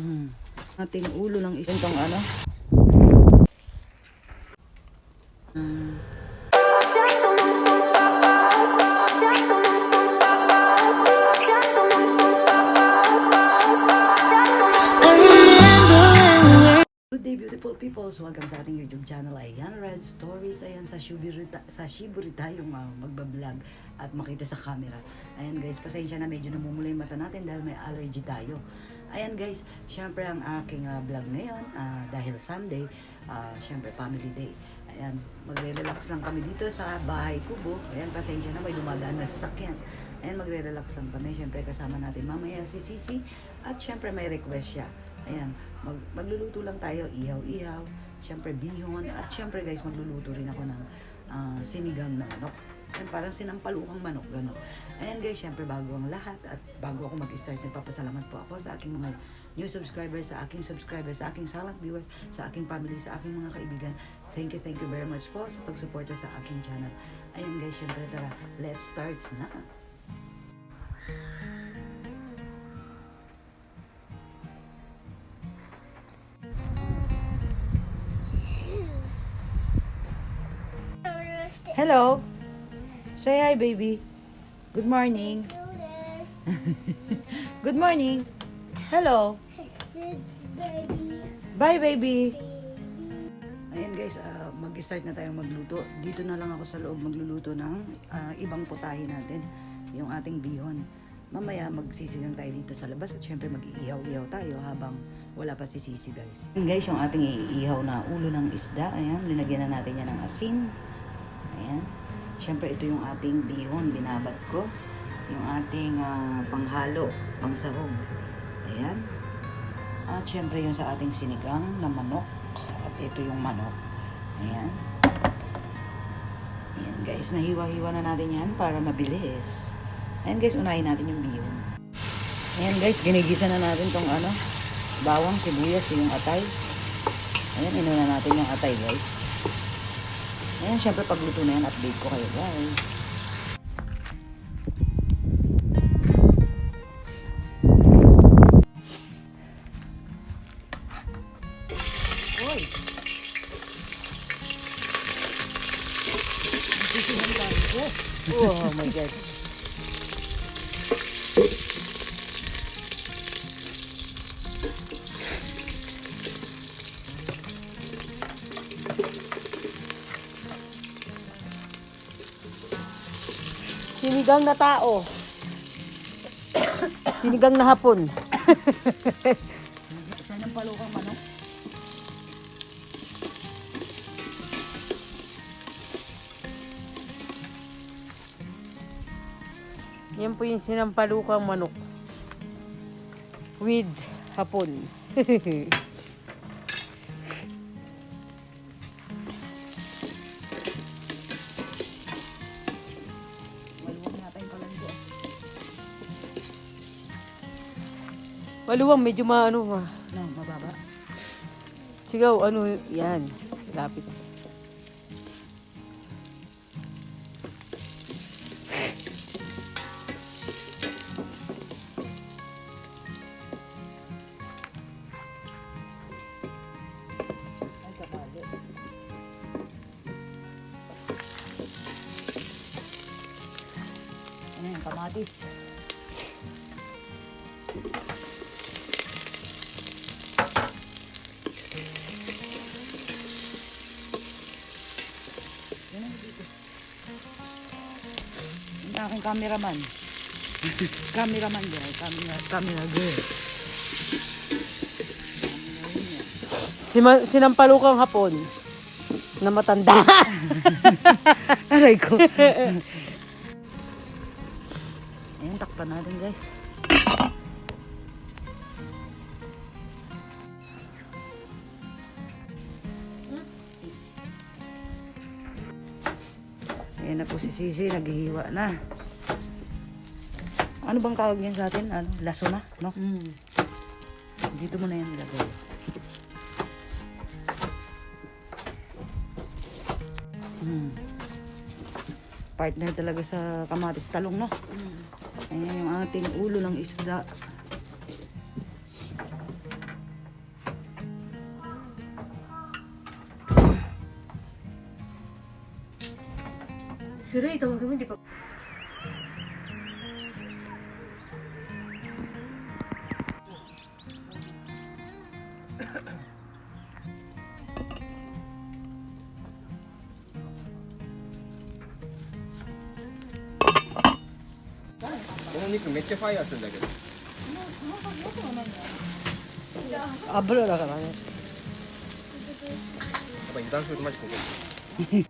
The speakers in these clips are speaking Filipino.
Hmm. Ating ulo ng isang tong ano. Hmm. Good beautiful people. So welcome sa ating YouTube channel. Ayan, Red Stories. Ayan, sa Shiburi, sa Shiburi tayo uh, magbablog at makita sa camera. Ayan guys, pasensya na medyo namumula yung mata natin dahil may allergy tayo. Ayan guys, syempre ang aking uh, vlog ngayon uh, dahil Sunday, uh, syempre family day. Ayan, magre-relax lang kami dito sa bahay kubo. Ayan, pasensya na may dumadaan na sasakyan. Ayan, magre-relax lang kami. Syempre kasama natin mamaya si Sisi at syempre may request siya. Ayan, mag, magluluto lang tayo, ihaw-ihaw, syempre bihon, at syempre guys, magluluto rin ako ng ah, sinigang na manok. Ayan, parang sinampalukang manok, gano'n. Ayan guys, syempre bago ang lahat, at bago ako mag-start, nagpapasalamat po ako sa aking mga new subscribers, sa aking subscribers, sa aking silent viewers, sa aking family, sa aking mga kaibigan. Thank you, thank you very much po sa pagsuporta sa aking channel. Ayan guys, syempre tara, let's start na. Hello. Say hi, baby. Good morning. Good morning. Hello. Bye, baby. Ayan guys, ah, mag-start na tayong magluto. Dito na lang ako sa loob magluluto ng ah, ibang putahe natin. Yung ating bihon. Mamaya magsisigang tayo dito sa labas at syempre mag-iihaw-ihaw tayo habang wala pa si Sisi guys. Ayan guys, yung ating iihaw na ulo ng isda. Ayan, linagyan na natin yan ng asin. Ayan. Syempre ito yung ating bihon, binabat ko. Yung ating ah, panghalo, pangsahog. Ayan. At syempre yung sa ating sinigang na manok. At ito yung manok. Ayan. Ayan guys, nahiwa-hiwa na natin yan para mabilis. Ayan guys, unahin natin yung bihon. Ayan guys, ginigisa na natin tong ano, bawang, sibuyas, yung atay. Ayan, inuna natin yung atay guys. Ayan, syempre pagluto na yan, update ko kayo guys. Uy! Oh my God. Sinigang na tao. Sinigang na hapon. Saan ang palukang manok? Yan po yung sinampalukang manok. With hapon. Maluwang, medyo maano ma. No, mababa. Sigaw, ano, yan. Lapit. Ano yung kamatis? Yan ang dito. Yung aking cameraman. cameraman girl. Camera, camera girl. Sima, sinampalukang hapon. Na matanda. Aray ko. Ayan, takpan natin guys. Na po si Sisi, naghihiwa na. Ano bang tawag niyan sa atin? Ano? Laso na, no? mm. Dito mo na yan ilagay. Hmm. Partner talaga sa kamatis talong, no? Ayan yung ating ulo ng isda. Tawagin mo, hindi pa. この肉めっちゃファイヤーするんだけど。Abra na ka na. やっぱ油断するとマジこける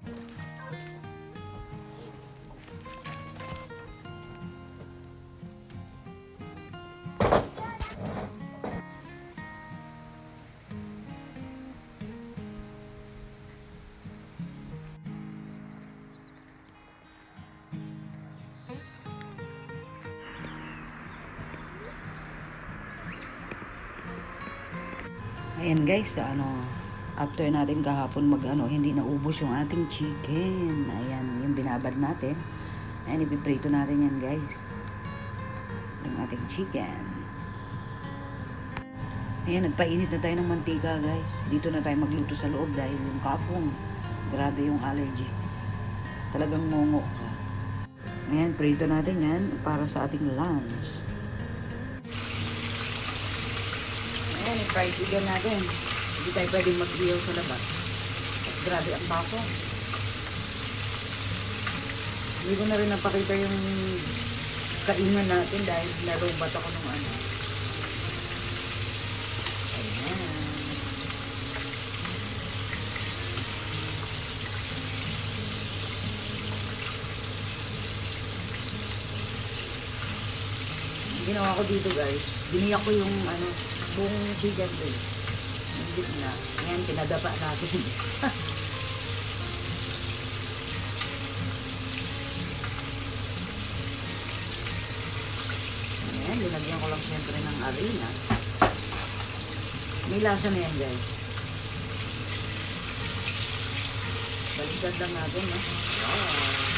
Ayan guys, ano, after natin kahapon mag ano, hindi naubos yung ating chicken. Ayan, yung binabad natin. Ayan, ipiprito natin yan guys. Yung ating chicken. Ayan, nagpainit na tayo ng mantika guys. Dito na tayo magluto sa loob dahil yung kapong, grabe yung allergy. Talagang ngongo ka. Ayan, prito natin yan para sa ating lunch. Ayan, i-fried chicken natin. Hindi tayo pwedeng mag-grill sa labas. Grabe ang baso. Hindi ko na rin napakita yung kainan natin dahil narobat ako ng ano. Ayan. Ginawa ko dito guys, biniyak ko yung ano, chicken ko eh. Hindi na. Ayan, pinadapa natin. Ayan, linagyan ko lang siyempre ng arena. May lasa na yan guys. Baliktad lang natin, no? Wow.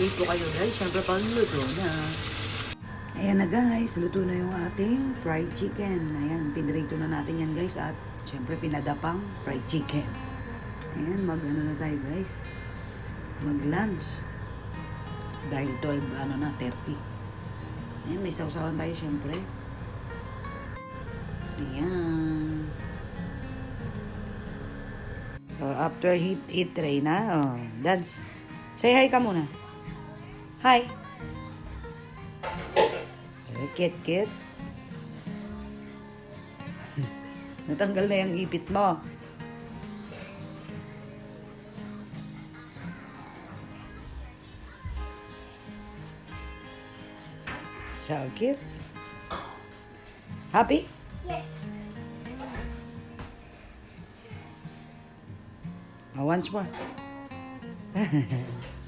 Update ko kayo guys. Siyempre panluto na. Ayan na guys. Luto na yung ating fried chicken. Ayan. Pinirito na natin yan guys. At siyempre pinadapang fried chicken. Ayan. Mag ano na tayo guys. Mag lunch. Dahil 12 ano na 30. Ayan. May sausawan tayo siyempre. Ayan. So, after heat, eat tray na. Oh, dance. Say hi ka muna. Hi. Eh, Kit, kit. Natanggal na yung ipit mo. So cute. Happy? Yes. Oh, once more.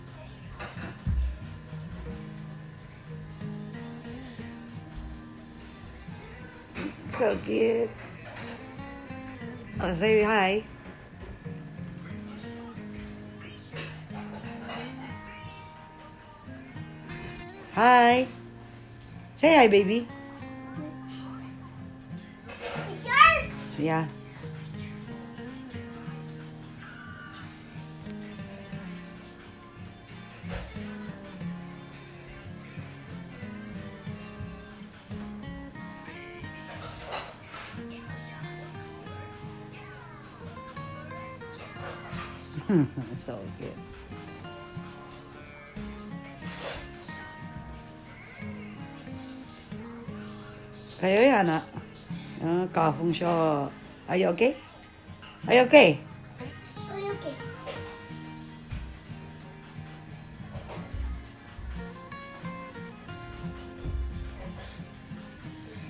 so cute. Oh, say hi. Hi. Say hi, baby. Sure. Yeah. so good. Kayo yan, ah. Ah, kafong siya. Are you okay? Are you okay? Oh, okay.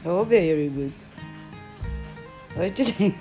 Oh, very good. What you say?